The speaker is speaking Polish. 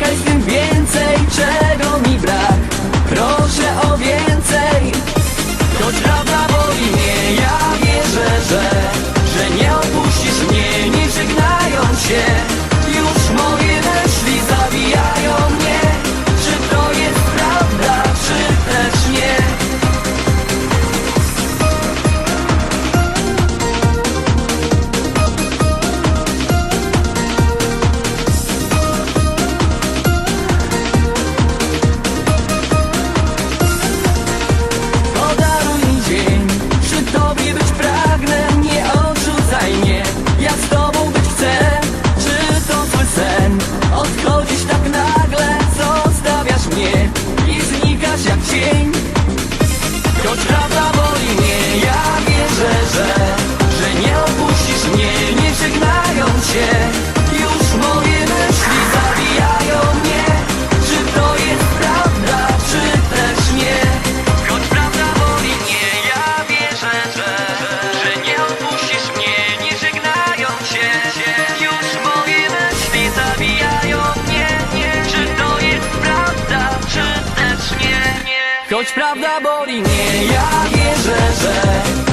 Like watching Choć prawda boli mnie, ja wierzę, że